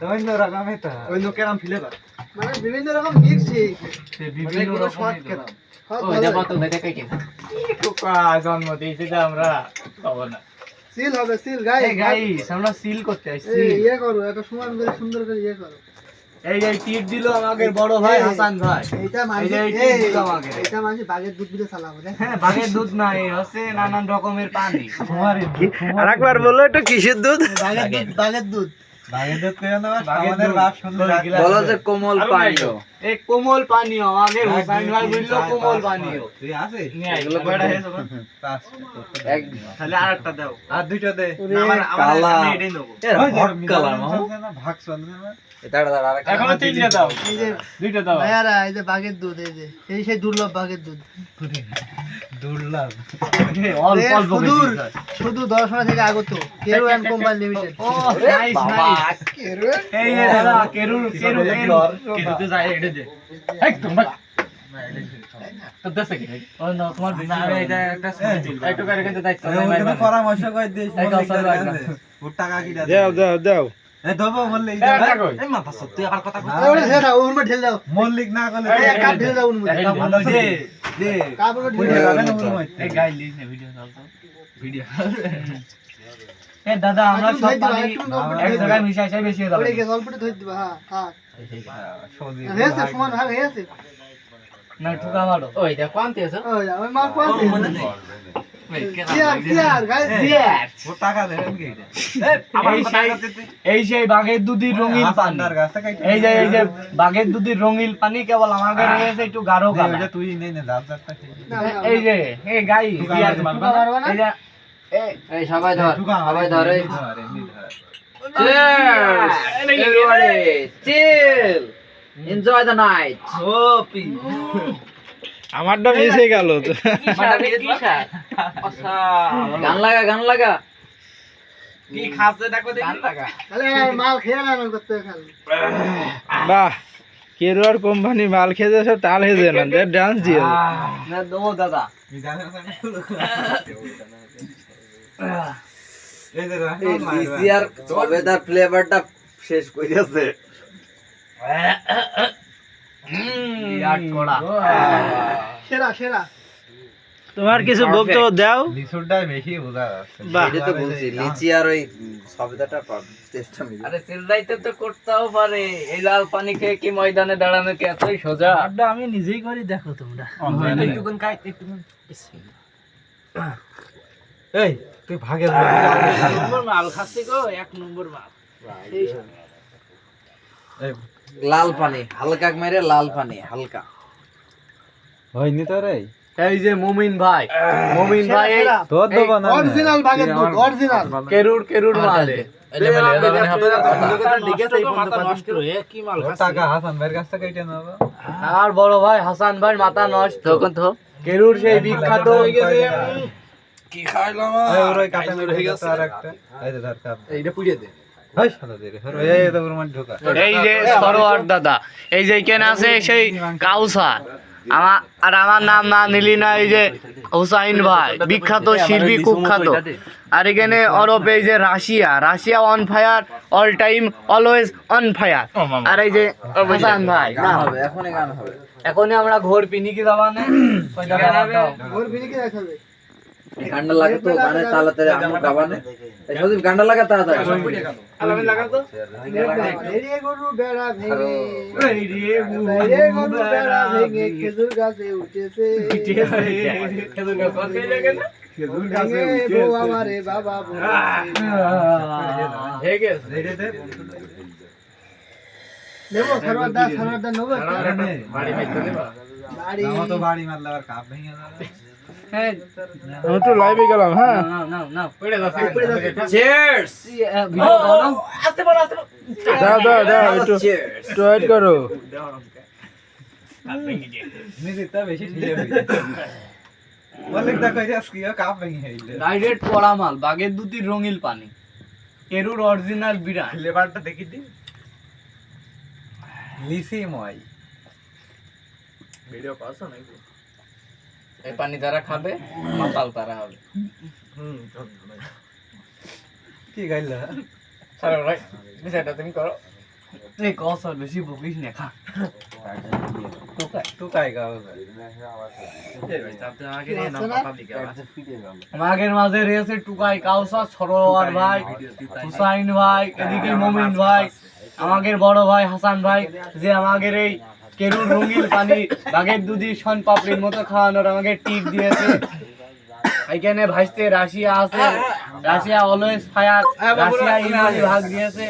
এটা অন্য ফ্লেভার মানে বিভিন্ন রকম মিক্স বিভিন্ন রকম কেরাম ওই দেখো তো দেখে কি কোকা জন্ম দিয়েছি যে আমরা পাবো না। সিল হবে সিল গাই গাইস আমরা সিল করতে আসছি। ইয়ে করো একটা সমান করে সুন্দর করে ইয়ে করো। এই যে টিপ দিল আমাদের বড় ভাই হাসান ভাই। এই আমাকে। বাগের দুধ দিয়ে চালাবো দেখ। হ্যাঁ বাঘের দুধ না এই হচ্ছে নানান রকমের পানি। আরেকবার বলো একটু কিসের দুধ? বাগের দুধ বাগের দুধ। বাঘের দুধ বলো যে কোমল পানীয়। এই কোমল পানীয় আমাদের হোসেন ভাই বলল কোমল পানীয়। তুই আছে এগুলো কয়টা হয়েছে এক। তাহলে আরেকটা দাও। আর দুইটা দে। আমার- আমার- আমি এটাই নেব। ভাগ চলছে না এখনও তিনটে দাও। এই যে দুইটা দাও। ভাইয়ারা এই যে বাগের দুধ এই যে এই সেই দুর্লভ বাঘের দুধ। দুর্লভ। অল্প অল্প সুদূর শুধু দর্শনা থেকে আগত কেরু অ্যান্ড কোম্পানি লিমিটেড ও নাইস নাইস এই দাদা কেরু কেরু কেরুতে যায় এটা দে মল্লিক না। করলে ভিডিও। এ দাদা আমরা সব পানি এক জায়গায়। মিশাই মিশাই বেশি হয়ে যাবে। ওরে গেছে অল্পটা ধরে দিবা হ্যাঁ থাক হয়েছে সমান ভাগ হয়েছে। না ঠুকা মারো। ওই দেখো আনতে আছে ওই যা, ওই মাল কোয়াছে চিয়ার চিয়ার গাইস চিয়ার ওর টাকা দেবেন কি এটা? এই সেই সেই বাঘের দুধের রঙিন পানি। এই যে এই যে বাঘের দুধের রঙিন পানি কেবল আমাদের রয়েছে একটু গাঢ় কালা তুই এই যে এই গাই? এই যে এই সবাই ধর সবাই ধর, Cheers! Everybody, chill. Enjoy the night. পি আমারটা মিশে গেল গান লাগা গান লাগা। কি খাচ্ছে দেখো দেখি। তাহলে মাল খেয়ে না করতে খালি। বাহ কেরুয়ার কোম্পানি মাল খেতে সব তাল হেজে না ডান্স দিয়ে। না দাদা। লিসিয়ার সবেদার ফ্লেভারটা শেষ কইরাছে বিরাট কড়া। সেরা সেরা। তোমার কিছু বক্তব্য দাও। লিচুরটাই বেশি বোঝা যাচ্ছে। এটা তো বলছি লিচি আর ওই সবেদাটা চেষ্টা মিলে। আরে সিলদাইতে তো করতেও পারে। এই লাল পানি খেয়ে কি ময়দানে দাঁড়ানো কি এতই সোজা? আড্ডা আমি নিজেই করি দেখো তোমরা। একটুকুন খাই একটুকুন এই তুই ভাগে মাল খাচ্ছি গো এক নম্বর মাল। লাল পানি হালকা মেরে লাল পানি হালকা। হয়নি তো রে এই যে মুমিন ভাই মুমিন ভাই তোর দেবো না অরিজিনাল বাগের দুধ অরিজিনাল কেরুর কেরুর মালে। ওর টাকা হাসান ভাইয়ের কাছ থেকে কেটে নেব। আর বড় ভাই হাসান ভাই মাথা নষ্ট। তখন তো। কেরুর সেই বিখ্যাত ওর মেরে হয়ে গেছে আর একটা এই যে ধর কাপ এইটা পুড়িয়ে দে এই সরোয়ার দাদা এই যে কেন আছে সেই কাউসার আমার আর আমার নাম না নিলি না এই যে হুসাইন ভাই বিখ্যাত শিল্পী কুখ্যাত আর এখানে অরব এই যে Russia Russia on fire all time always on fire আর এই যে হাসান ভাই হবে এখনই গান হবে এখনই আমরা ঘোর পিনি কি দাবা নে ওর বিলিকে দেখাবে গান্ডা লাগে তো গানের তালাতে আমি গাবানে। গান্ডা লাগা তাড়াতাড়ি। রে গরু বেড়া ভেঙে। রে গরু বেড়া ভেঙে খেজুর গাছে উঠেছে। ভেঙে বউ আমারে বাবা বলেছে। রে দে। নেব সরোয়ার দা সরোয়ার দা নেব বাড়ি বাড়ি। তো বাড়ি মারলে আর কাপ ভেঙে যাবে আমি তো লাইভে গেলাম হ্যাঁ। চিয়ার্স দাও দাও দাও একটু একটু ওয়েট করো। নিজে তো বেশি ঠিলে বলে দা কই আজকে কাপ ভেঙে হইলে ডাইরেক্ট পড়া মাল বাগের দুটির রঙিল পানি। কেরুর অরিজিনাল বিরাট ফ্লেভারটা দেখি দি। লিসি মই ভিডিও পাস নাকি? এই পানি যারা খাবে মাতাল তারা হবে। কি গাইলা? সারা ভাই বিষয়টা তুমি করো। এই কস বেশি বকিস না খা। মাঘের মাঝে রয়েছে টুকাই কাউসা সরোয়ার ভাই হুসাইন ভাই এদিকে মোমিন ভাই আমাদের বড় ভাই হাসান ভাই যে আমাদের এই কেরুর রঙিন পানি বাঘের দুধি শন পাপড়ির মতো খাওয়ানোর আমাকে টিপ দিয়েছে। এখানে ভাসতে রাশিয়া আছে। রাশিয়া অলওয়েজ ফায়ার রাশিয়া ইংরেজি ভাগ দিয়েছে।